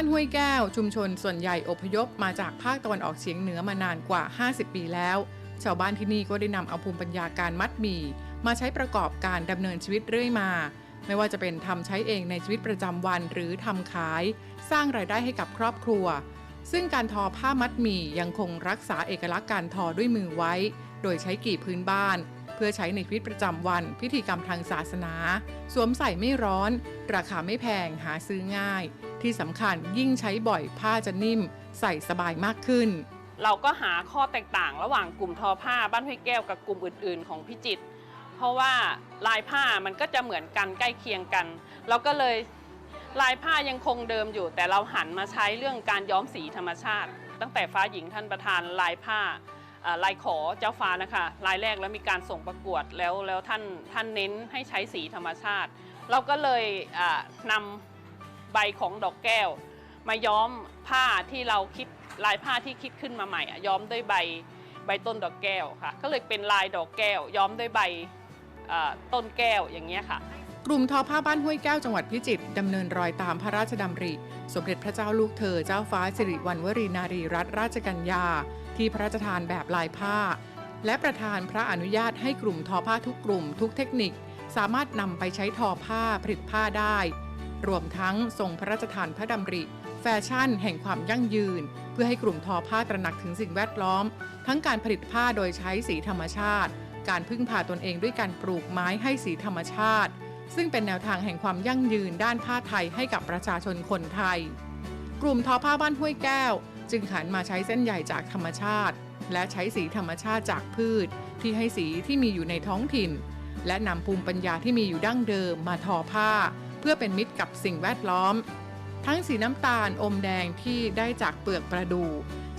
านห้วยแก้ว ชุมชนส่วนใหญ่อพยพมาจากภาคตะวันออกเฉียงเหนือมานานกว่า 50 ปีแล้ว ชาวบ้านที่นี่ก็ได้นำเอาภูมิปัญญาการมัดหมี่ มาใช้ประกอบการดำเนินชีวิตเรื่อยมา ไม่ว่าจะเป็นทำใช้เองในชีวิตประจำวันหรือทำขาย สร้างรายได้ให้กับครอบครัว ซึ่งการทอผ้ามัดหมี่ยังคงรักษาเอกลักษณ์การทอด้วยมือไว้ โดยใช้กี่พื้นบ้านเพื่อใช้ในชีวิตประจำวัน พิธีกรรมทางศาสนา สวมใส่ไม่ร้อน ราคาไม่แพงหาซื้อง่าย ที่สำคัญยิ่งใช้บ่อยผ้าจะนิ่ม ใส่สบายมากขึ้น เราก็หาข้อแตกต่างระหว่างกลุ่มทอผ้าบ้านห้วยแก้วกับกลุ่มอื่น ๆ ของพิจิตรเพราะว่าลายผ้ามันก็จะเหมือนกันใกล้เคียงกัน เราก็เลยลายผ้ายังคงเดิมอยู่ แต่เราหันมาใช้เรื่องการย้อมสีธรรมชาติ ตั้งแต่ฟ้าหญิงท่านประธานลายผ้าลายขอเจ้าฟ้านะคะลายแรกแล้วมีการส่งประกวดแล้วแล้วท่านท่านเน้นให้ใช้สีธรรมชาติ เราก็เลยอ่านำ ใบของดอกแก้ว มาย้อมผ้าที่เราคิดลายผ้าที่คิดขึ้นมาใหม่อะย้อมด้วยใบใบต้นดอกแก้วค่ะ ก็เลยเป็นลายดอกแก้ว ย้อมด้วยใบต้นแก้วอย่างเงี้ยค่ะ กลุ่มทอผ้าบ้านห้วยแก้วจังหวัดพิจิตรดำเนินรอยตามพระราชดำริ สมเด็จพระเจ้าลูกเธอเจ้าฟ้าสิริวัณวรีนารีรัตนราชกัญญา ที่พระราชทานแบบลายผ้า และประธานพระอนุญาตให้กลุ่มทอผ้าทุกกลุ่มทุกเทคนิค สามารถนำไปใช้ทอผ้าผลิตผ้าได้ รวมทั้งทรงพระราชทานพระดำริ แฟชั่นแห่งความยั่งยืน เพื่อให้กลุ่มทอผ้าตระหนักถึงสิ่งแวดล้อม ทั้งการผลิตผ้าโดยใช้สีธรรมชาติ การพึ่งพาตนเองด้วยการปลูกไม้ให้สีธรรมชาติ ซึ่งเป็นแนวทางแห่งความยั่งยืนด้านผ้าไทยให้กับประชาชนคนไทย กลุ่มทอผ้าบ้านห้วยแก้ว จึงหันมาใช้เส้นใหญ่จากธรรมชาติ และใช้สีธรรมชาติจากพืช ที่ให้สีที่มีอยู่ในท้องถิ่น และนำภูมิปัญญาที่มีอยู่ดั้งเดิมมาทอผ้า เพื่อเป็นมิตรกับสิ่งแวดล้อม ทั้งสีน้ำตาลอมแดงที่ได้จากเปลือกประดู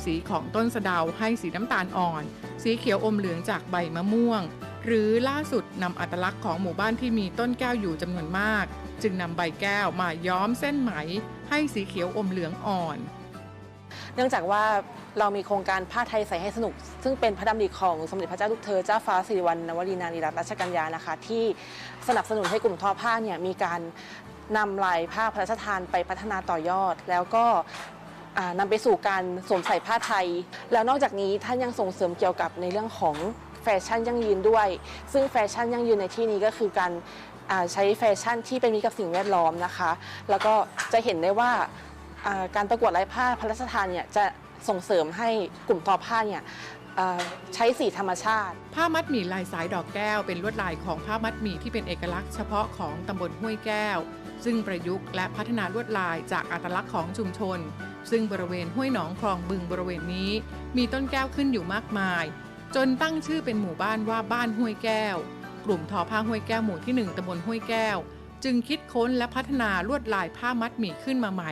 สีของต้นสะเดาให้สีน้ำตาลอ่อน สีเขียวอมเหลืองจากใบมะม่วง หรือล่าสุดนำอัตลักษณ์ของหมู่บ้านที่มีต้นแก้วอยู่จำนวนมาก จึงนำใบแก้วมาย้อมเส้นไหม ให้สีเขียวอมเหลืองอ่อน เนื่องจากว่าเรามีโครงการผ้าไทยใส่ให้สนุก ซึ่งเป็นพระดำริของสมเด็จพระเจ้าลูกเธอเจ้าฟ้าสิริวัณณวรีนารีรัตนราชกัญญานะคะ ที่สนับสนุนให้กลุ่มทอผ้าเนี่ยมีการนำลายผ้าพระราชทานไปพัฒนาต่อยอด แล้วก็นำไปสู่การสวมใส่ผ้าไทย แล้วนอกจากนี้ท่านยังส่งเสริมเกี่ยวกับในเรื่องของแฟชั่นยั่งยืนด้วย ซึ่งแฟชั่นยั่งยืนในที่นี้ก็คือการใช้แฟชั่นที่เป็นมิตรกับสิ่งแวดล้อมนะคะ แล้วก็จะเห็นได้ว่าการประกวดลายผ้าพระราชทานเนี่ยจะส่งเสริมให้กลุ่มทอผ้าเนี่ย ใช้สีธรรมชาติ ผ้ามัดหมี่ลายสายดอกแก้ว เป็นลวดลายของผ้ามัดหมี่ที่เป็นเอกลักษณ์เฉพาะของตำบลห้วยแก้ว ซึ่งประยุกต์และพัฒนาลวดลายจากอัตลักษณ์ของชุมชน ซึ่งบริเวณห้วยหนองคลองบึงบริเวณนี้ มีต้นแก้วขึ้นอยู่มากมาย จนตั้งชื่อเป็นหมู่บ้านว่าบ้านห้วยแก้ว กลุ่มทอผ้าห้วยแก้วหมู่ที่ 1ตำบลห้วยแก้ว จึงคิดค้นและพัฒนาลวดลายผ้ามัดหมี่ขึ้นมาใหม่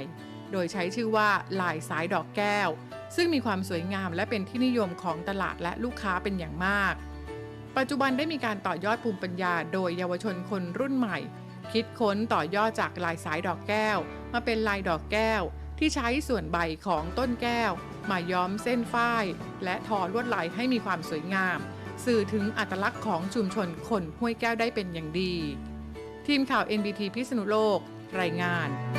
โดยใช้ชื่อว่าลายสายดอกแก้ว ซึ่งมีความสวยงามและเป็นที่นิยมของตลาดและลูกค้าเป็นอย่างมาก ปัจจุบันได้มีการต่อยอดภูมิปัญญา โดยเยาวชนคนรุ่นใหม่ คิดค้นต่อยอดจากลายสายดอกแก้ว มาเป็นลายดอกแก้ว ที่ใช้ส่วนใบของต้นแก้ว มาย้อมเส้นฝ้าย และทอลวดลายให้มีความสวยงาม สื่อถึงอัตลักษณ์ของชุมชนคนห้วยแก้วได้เป็นอย่างดี ทีมข่าว NBT พิษณุโลก รายงาน